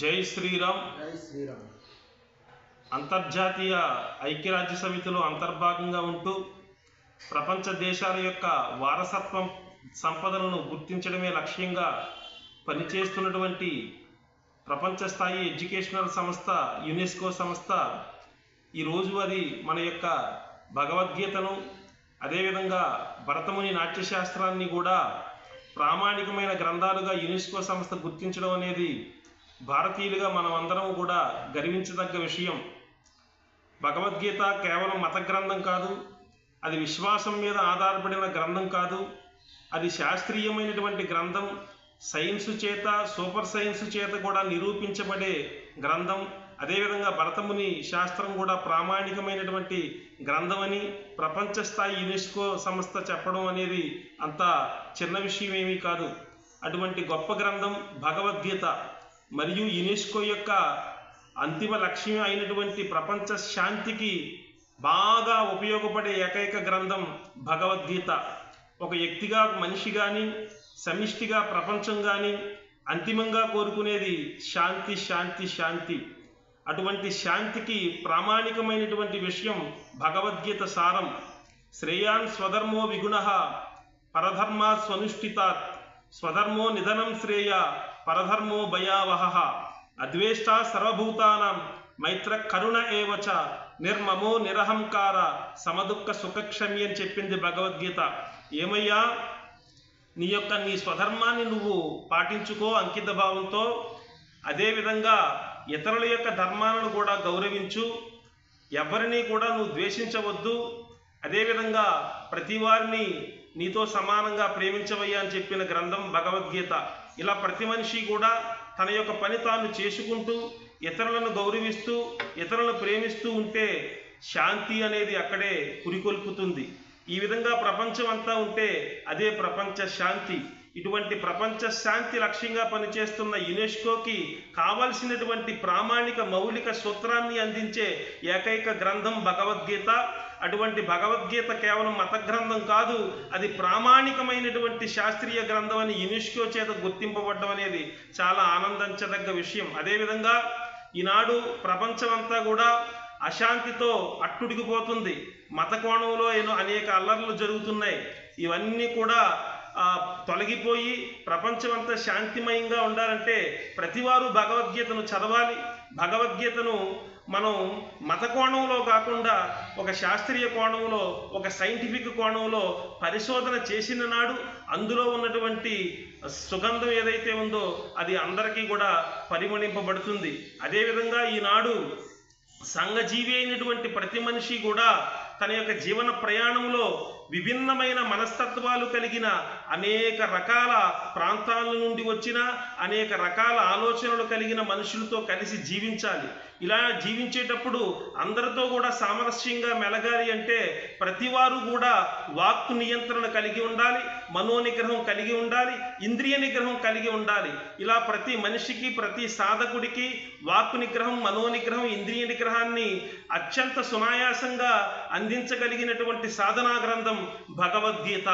జై శ్రీరామ్. జై శ్రీరామ్. అంతర్జాతీయ ఐక్యరాజ్య సమితిలో అంతర్భాగంగా ఉంటూ ప్రపంచ దేశాల యొక్క వారసత్వం సంపదలను గుర్తించడమే లక్ష్యంగా పనిచేస్తున్నటువంటి ప్రపంచ స్థాయి ఎడ్యుకేషనల్ సంస్థ యునెస్కో సంస్థ. ఈరోజు అది మన యొక్క భగవద్గీతను అదేవిధంగా భరతముని నాట్యశాస్త్రాన్ని కూడా ప్రామాణికమైన గ్రంథాలుగా యునెస్కో సంస్థ గుర్తించడం అనేది భారతీయులుగా మనం అందరం కూడా గర్వించదగ్గ విషయం. భగవద్గీత కేవలం మత గ్రంథం కాదు అది విశ్వాసం మీద ఆధారపడిన గ్రంథం కాదు అది శాస్త్రీయమైనటువంటి గ్రంథం సైన్స్ చేత సూపర్ సైన్స్ చేత కూడా నిరూపించబడే గ్రంథం అదేవిధంగా భరతముని శాస్త్రం కూడా ప్రామాణికమైనటువంటి గ్రంథమని ప్రపంచ స్థాయి యునెస్కో సంస్థ చెప్పడం అనేది అంత చిన్న విషయం ఏమీ కాదు. అటువంటి గొప్ప గ్రంథం భగవద్గీత. మరియు యునెస్కో యొక్క అంతిమ లక్ష్యం అయినటువంటి ప్రపంచ శాంతికి బాగా ఉపయోగపడే ఏకైక గ్రంథం భగవద్గీత. ఒక వ్యక్తిగా మనిషి కానీ సమిష్టిగా ప్రపంచం కానీ అంతిమంగా కోరుకునేది శాంతి శాంతి శాంతి. అటువంటి శాంతికి ప్రామాణికమైనటువంటి విషయం భగవద్గీత సారం. శ్రేయాన్ స్వధర్మో విగుణ పరధర్మా స్వనుష్ఠితాత్. స్వధర్మో నిధనం శ్రేయ పరధర్మో భయావహ. అద్వేష్ట సర్వభూతానం మైత్ర కరుణ ఏవచ నిర్మమో నిరహంకార సమదుఃఖ సుఖక్షమి అని చెప్పింది భగవద్గీత. ఏమయ్యా? నీ యొక్క నీ స్వధర్మాన్ని నువ్వు పాటించుకో అంకిత భావంతో అదేవిధంగా ఇతరుల యొక్క ధర్మాలను కూడా గౌరవించు. ఎవరిని కూడా నువ్వు ద్వేషించవద్దు. అదేవిధంగా ప్రతి వారిని నీతో సమానంగా ప్రేమించవయ్యా అని చెప్పిన గ్రంథం భగవద్గీత. ఇలా ప్రతి మనిషి కూడా తన యొక్క పని తాను చేసుకుంటూ ఇతరులను గౌరవిస్తూ ఇతరులను ప్రేమిస్తూ ఉంటే శాంతి అనేది అక్కడే కురికొల్పుతుంది ఈ విధంగా ప్రపంచం అంతా ఉంటే అదే ప్రపంచ శాంతి. ఇటువంటి ప్రపంచ శాంతి లక్ష్యంగా పనిచేస్తున్న యునెస్కోకి కావలసినటువంటి ప్రామాణిక మౌలిక సూత్రాన్ని అందించే ఏకైక గ్రంథం భగవద్గీత. అటువంటి భగవద్గీత కేవలం మత గ్రంథం కాదు అది ప్రామాణికమైనటువంటి శాస్త్రీయ గ్రంథం అని యునెస్కో చేత గుర్తింపబడడం అనేది చాలా ఆనందించదగ్గ విషయం. అదేవిధంగా ఈనాడు ప్రపంచమంతా కూడా అశాంతితో అట్టుడికిపోతుంది మత కోణంలో ఎన్నో అనేక అల్లర్లు జరుగుతున్నాయి. ఇవన్నీ కూడా తొలగిపోయి ప్రపంచమంతా శాంతిమయంగా ఉండాలంటే ప్రతివారు భగవద్గీతను చదవాలి. భగవద్గీతను మనం మత కోణంలో కాకుండా ఒక శాస్త్రీయ కోణంలో ఒక సైంటిఫిక్ కోణంలో పరిశోధన చేసిన నాడు అందులో ఉన్నటువంటి సుగంధం ఏదైతే ఉందో అది అందరికీ కూడా పరిగణింపబడుతుంది అదేవిధంగా ఈనాడు సంఘజీవి అయినటువంటి ప్రతి మనిషి కూడా తన యొక్క జీవన ప్రయాణంలో విభిన్నమైన మనస్తత్వాలు కలిగిన అనేక రకాల ప్రాంతాల నుండి వచ్చిన అనేక రకాల ఆలోచనలు కలిగిన మనుషులతో కలిసి జీవించాలి. ఇలా జీవించేటప్పుడు అందరితో కూడా సామరస్యంగా మెలగాలి అంటే ప్రతివారు కూడా వాక్కు నియంత్రణ కలిగి ఉండాలి మనో నిగ్రహం కలిగి ఉండాలి ఇంద్రియ నిగ్రహం కలిగి ఉండాలి. ఇలా ప్రతి మనిషికి ప్రతి సాధకుడికి వాక్కు నిగ్రహం మనో నిగ్రహం ఇంద్రియ నిగ్రహాన్ని అత్యంత సునాయాసంగా అందించగలిగినటువంటి సాధనా గ్రంథం భగవద్గీత